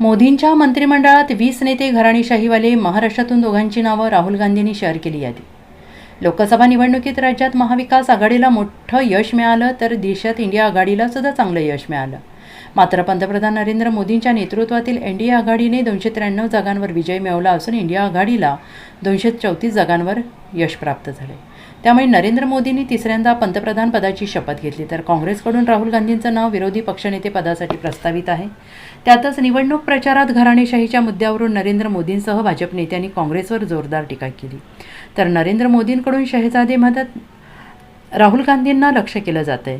मोदींच्या मंत्रिमंडळात वीस नेते घराणीशाहीवाले महाराष्ट्रातून दोघांची नावं राहुल गांधींनी शेअर केली यादी लोकसभा निवडणुकीत राज्यात महाविकास आघाडीला मोठं यश मिळालं तर देशात इंडिया आघाडीला सुद्धा चांगलं यश मिळालं. मात्र पंतप्रधान नरेंद्र मोदींच्या नेतृत्वातील एन डी ए आघाडीने दोनशे त्र्याण्णव जागांवर विजय मिळवला असून इंडिया आघाडीला दोनशे चौतीस जागांवर यश प्राप्त झाले त्यामुळे नरेंद्र मोदींनी तिसऱ्यांदा पंतप्रधान पदाची शपथ घेतली. तर काँग्रेसकडून राहुल गांधींचं नाव विरोधी पक्षनेते पदासाठी प्रस्तावित आहे. त्यातच निवडणूक प्रचारात घराणेशाहीच्या मुद्द्यावरून नरेंद्र मोदींसह भाजप नेत्यांनी काँग्रेसवर जोरदार टीका केली. तर नरेंद्र मोदींकडून शहजादे मदत राहुल गांधींना लक्ष केलं जात आहे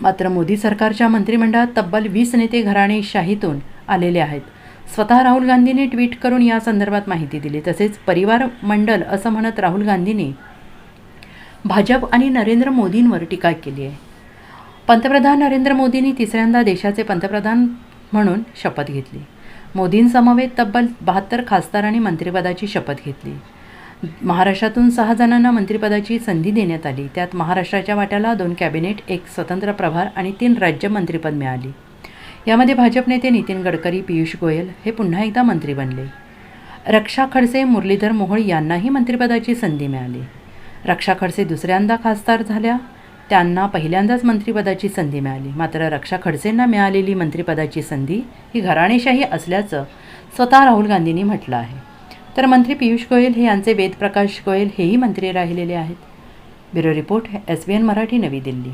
मात्र मोदी सरकारच्या मंत्रिमंडळात तब्बल वीस नेते घराणेशाहीतून आलेले आहेत. स्वतः राहुल गांधींनी ट्विट करून या संदर्भात माहिती दिली. तसेच परिवार मंडल असं म्हणत राहुल गांधींनी भाजप आणि नरेंद्र मोदींवर टीका केली आहे. पंतप्रधान नरेंद्र मोदींनी तिसऱ्यांदा देशाचे पंतप्रधान म्हणून शपथ घेतली. मोदींसमवेत तब्बल बहात्तर खासदारांनी मंत्रिपदाची शपथ घेतली. महाराष्ट्रातून सहा जणांना मंत्रिपदाची संधी देण्यात आली. त्यात महाराष्ट्राच्या वाट्याला दोन कॅबिनेट एक स्वतंत्र प्रभार आणि तीन राज्य मंत्रिपद मिळाली. यामध्ये भाजप नेते नितीन गडकरी पियुष गोयल हे पुन्हा एकदा मंत्री बनले. रक्षा खडसे मुरलीधर मोहोळ यांनाही मंत्रिपदाची संधी मिळाली. रक्षा खडसे दुसऱ्यांदा खासदार झाल्या. त्यांना पहिल्यांदाच मंत्रिपदाची संधी मिळाली. मात्र रक्षा खडसेंना मिळालेली मंत्रिपदाची संधी ही घराणेशाही असल्याचं स्वतः राहुल गांधींनी म्हटलं आहे. तर मंत्री पियुष गोयल हे यांचे वेदप्रकाश गोयल हेही मंत्री राहिलेले आहेत. Bureau report S B N Marathi नवी दिल्ली.